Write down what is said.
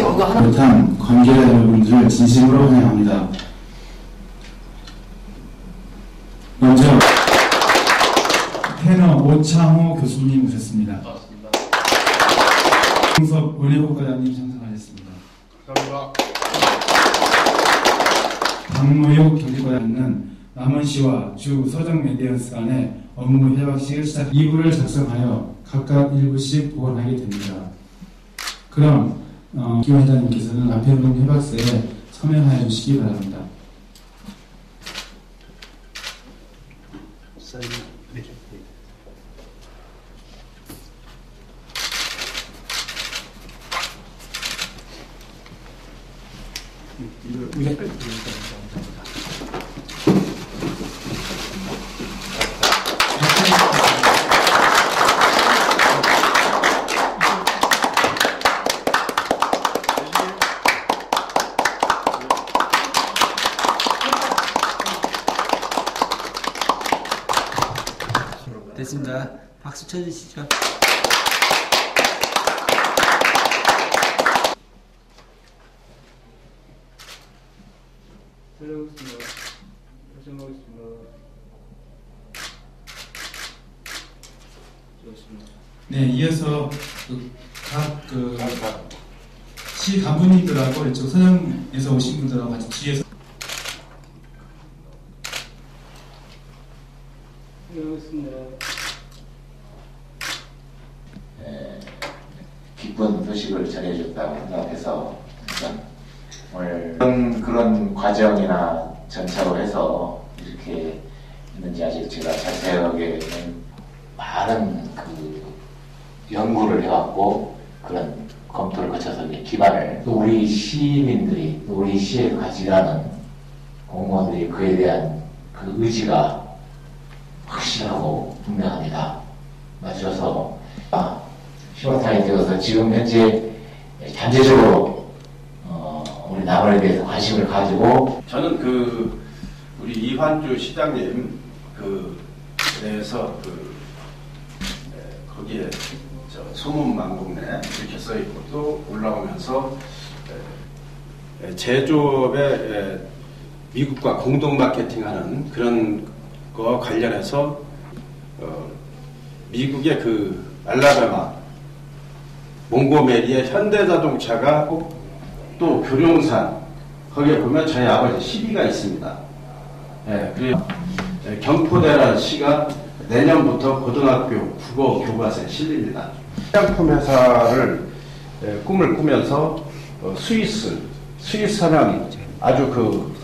못한 관계자 여러분들을 진심으로 환영합니다. 먼저 테너 오창호 교수님 오셨습니다. 홍석 원예국과장님 참석하셨습니다. 감사합니다. 박모육 경제과장은 남원시와 주 서정 메디언스 간의 업무 협약식을 시작 2부를 작성하여 각각 1부씩 보관하게 됩니다. 그럼 어, 김 회장님께서는 앞에 있는 협약서에 서명하여 주시기 바랍니다. 됐습니다. 박수 쳐주시죠. 좋습니다. 네, 이어서 각그 시 간부님들하고 이쪽 서정에서 오신 분들하고 같이 뒤에서 들어오겠습니다. 기쁜 소식을 전해줬다고 생각해서 오늘 그런, 그런 과정이나 전차로 해서 이렇게 있는지 아직 제가 자세하게는 많은 그 연구를 해왔고 그런 검토를 거쳐서 기반을 또 우리 시민들이 또 우리 시에 가지라는 공무원들이 그에 대한 그 의지가 확실하고 분명합니다. 맞춰서 아, 시원타에 되어서 지금 현재 잠재적으로 어, 우리 남원에 대해서 관심을 가지고 저는 그 우리 이환주 시장님 그 대해서 그 에, 거기에 저 소문만국내 이렇게 써 있고 또 올라오면서 제조업에 에, 미국과 공동 마케팅하는 그런 거 관련해서 어, 미국의 그 알라바마 몽고메리의 현대자동차가 꼭또 교룡산 거기에 보면 저희 아버지 시비가 있습니다. 예, 그리고 예, 경포대라는 시가 내년부터 고등학교 국어 교과서에 실립니다. 화장품 회사를 예, 꿈을 꾸면서 어, 스위스 스위스 사람이 아주 그